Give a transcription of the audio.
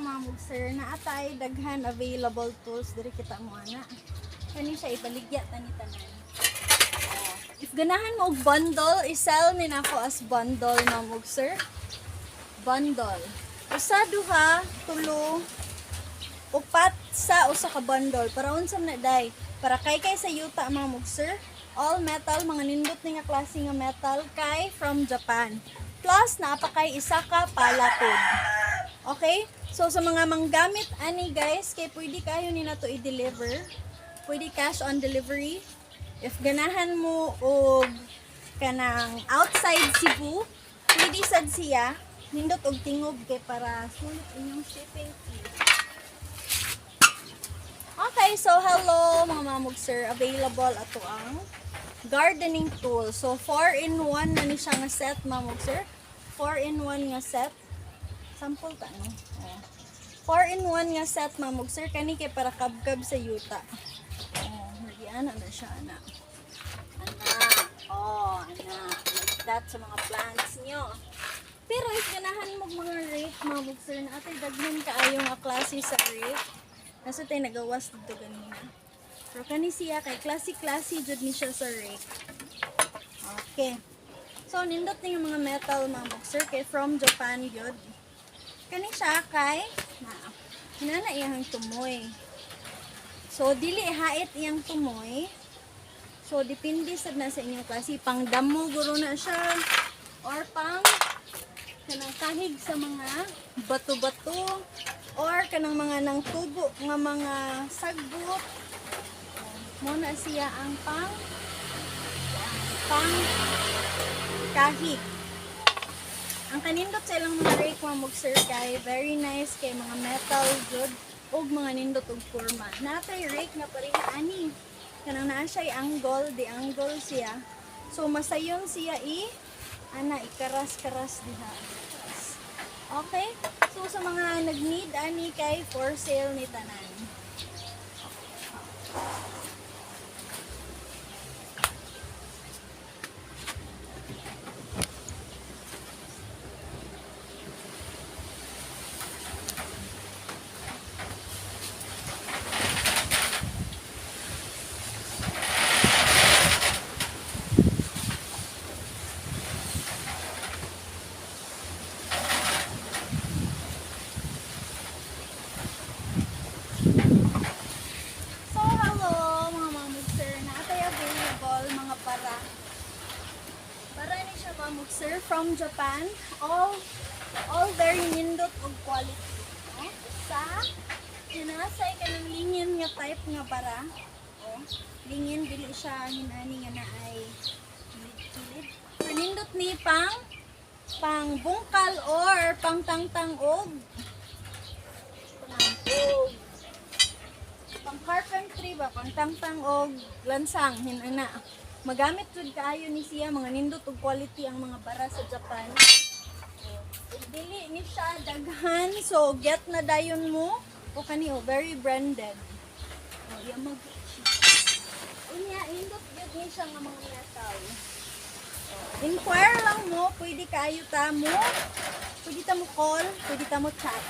mga sir na atay daghan available tools diri kita mo ana. Kani siya ibaligya tani tanan. Oh. If ganahan mo og bundle, isell ni nako as bundle mamog sir. Bundle. Usa duha, tulo, upat sa usa ka bundle para unsa na day para kay kay sa yuta mga mug all metal mga nindot ni nga klase nga metal kay from Japan plus kay isa ka palatod okay so sa mga manggamit ani guys kay pwede kayo ni nato i-deliver pwede cash on delivery if ganahan mo og kanang outside Cebu pwede sad siya nindot og tingob kay para sulit inyong shipping fee Okay, so hello mga mamog sir. Available ato ang gardening tool. So 4 in 1 na ni siya nga set mamog sir. 4 in 1 nga set. Sample ta no. Oh. 4 in 1 nga set mamog sir kani kay para kabkab sa yuta. Oh, ana na siya ana. Ana. Oh, ana. Like that sa mga plants nyo. Pero if ganahan mo mga rake mamog sir na atay daghan kaayo nga klase sa rake. Nasa tayo nagawas dito ganina. Pero kani siya kay klase-klase jud ni siya sa rake. Okay. So nindot ni yung mga metal mga boxer kay from Japan yun. Kani siya kay na hinana iyang tumoy. So dili hait iyang tumoy. So depende sad na sa inyong klase. Pang damo guro na siya. Or pang kanang kahig sa mga bato-bato. Or kanang mga nang tubo nga mga sagbot. Mo na siya ang pang pang kahig ang kanindot sa ilang mga rake mga mugser kay very nice kay mga metal jud ug mga nindot og forma natay rake nga pareha ani kanang naa siya angle di angle siya so masayon siya i ana ikaras-karas diha Okay? So sa mga nag-need ani kay for sale ni tanan. So hello mga mamug sir, naatay available mga para. Para mamug sir from Japan. All all very nindot og quality. No? Sa hinasay ka ng lingin nga type nga para. Oh, lingin dili siya hinani nga na ay kilid-kilid. Nindot ni pang pang bungkal or pang tangtang og og pang carpentry ba pang tangtang og lansang hinana magamit jud kaayo ni siya mga nindot og quality ang mga bara sa Japan. Ug dili ni siya daghan. So get na dayon mo. O kani oh, very branded. Oh iya mag unya indot jud ni siya nga mga metal Oh, inquire lang mo. Pwede kaayo ta mo pwede ta mo call. Pwede ta mo chat